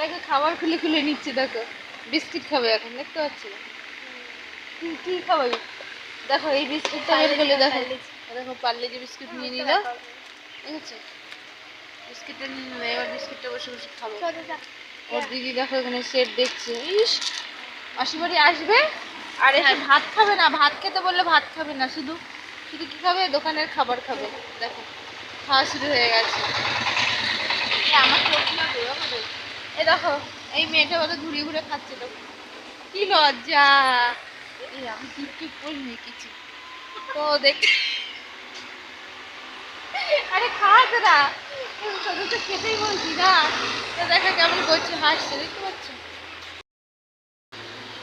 দেখো খাবার খুলে খুলে নিচ্ছে দেখো। বিস্কিট খাবে এখন দেখতে পাচ্ছি? কি কি খাবে? দেখো এই বিস্কিটটা বের করলে দেখো। দেখো পারলে যে বিস্কিট নিয়ে নিল দেখেছ বিস্কিটটা নিয়ে নিল এবার বিস্কিটটা বসে বসে খাবে। ওর দিদি দেখো এখানে সেট দেখছে। ইস মাসিবাড়ি আসবে? আর এসে ভাত খাবে না? ভাত খেতে বললে ভাত খাবে না শুধু শুধু কি খাবে? দোকানের খাবার খাবে। দেখো খাওয়া শুরু হয়ে গেছে। আমার চোখ না এই দেখো, এই মেয়েটা বলে ঘুরে ঘুরে খাচ্ছে কি লজ্জা। এই আমি টিপ করিনি কিছু। তো দেখ। আরে খাওয়াতে না তোদের তো খেতেই বলছি না। তো দেখো কেমন করছে, হাসছে, দেখতে পাচ্ছ?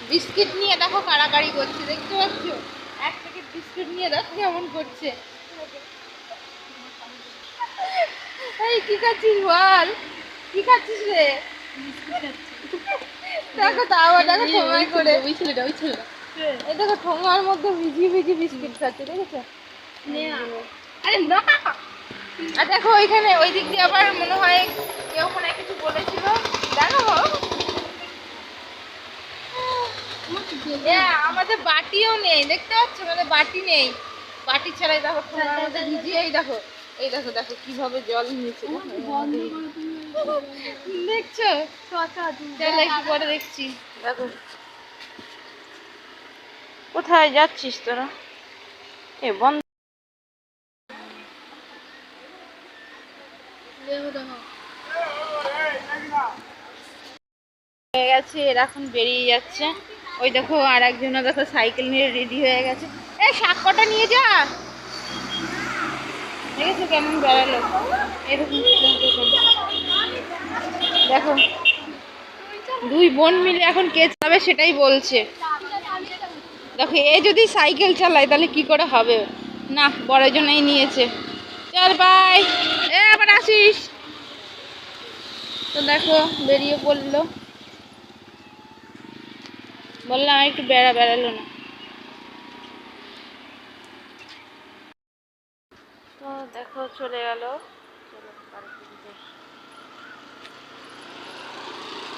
বিস্কিট নিয়ে দেখো কাড়াকাড়ি করছে, দেখতে পাচ্ছ? এক প্যাকেট বিস্কিট নিয়ে দেখো কেমন করছে। এই কি খাচ্ছিস বল? কি খাচ্ছিস রে? দেখো তা আবার দেখো ঠোঙায় করে। ওই ছেলেটা ওই ছেলেটা। এই দেখো ঠোঙার মধ্যে ভিজিয়ে ভিজিয়ে বিস্কিট খাচ্ছে দেখেছ? আরে না। আর দেখো ওইখানে ওই দিক দিয়ে আবার মনে হয় কেউ মনে কিছু বলেছিল। দেখো। আমাদের বাটিও নেই দেখতে পাচ্ছ? আমাদের বাটি নেই। বাটি ছাড়াই দেখো ঠোঙার মধ্যে ভিজিয়ে এই দেখো। এই দেখো দেখো কীভাবে জল নিয়েছে। দেখছ? চলো একটু পরে দেখছি। দেখো। কোথায় যাচ্ছিস তোরা? এ বন্ধ। হয়ে গেছে এরা এখন বেরিয়ে যাচ্ছে। ওই দেখো আর একজনের দেখো সাইকেল নিয়ে রেডি হয়ে গেছে। এই শাক কটা নিয়ে যা। দেখেছ কেমন বেড়ালো? এরকম দেখো, দুই বোন মিলে এখন কে চালাবে সেটাই বলছে। দেখো, এ যদি সাইকেল চালায়, তাহলে কি করে হবে? না, বড় জন্যই নিয়েছে। চল বাই এ, আবার আসিস। তো দেখো, বেরিয়ে পড়ল। বললাম একটু বেড়া, বেড়ালো না। তো দেখো, চলে গেল।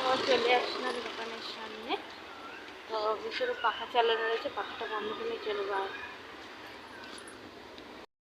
যাই। তো চলে আসলাম দোকানের সামনে তো ভীষণ পাখা চালানো রয়েছে, পাখাটা বন্ধ করে চলে যাওয়া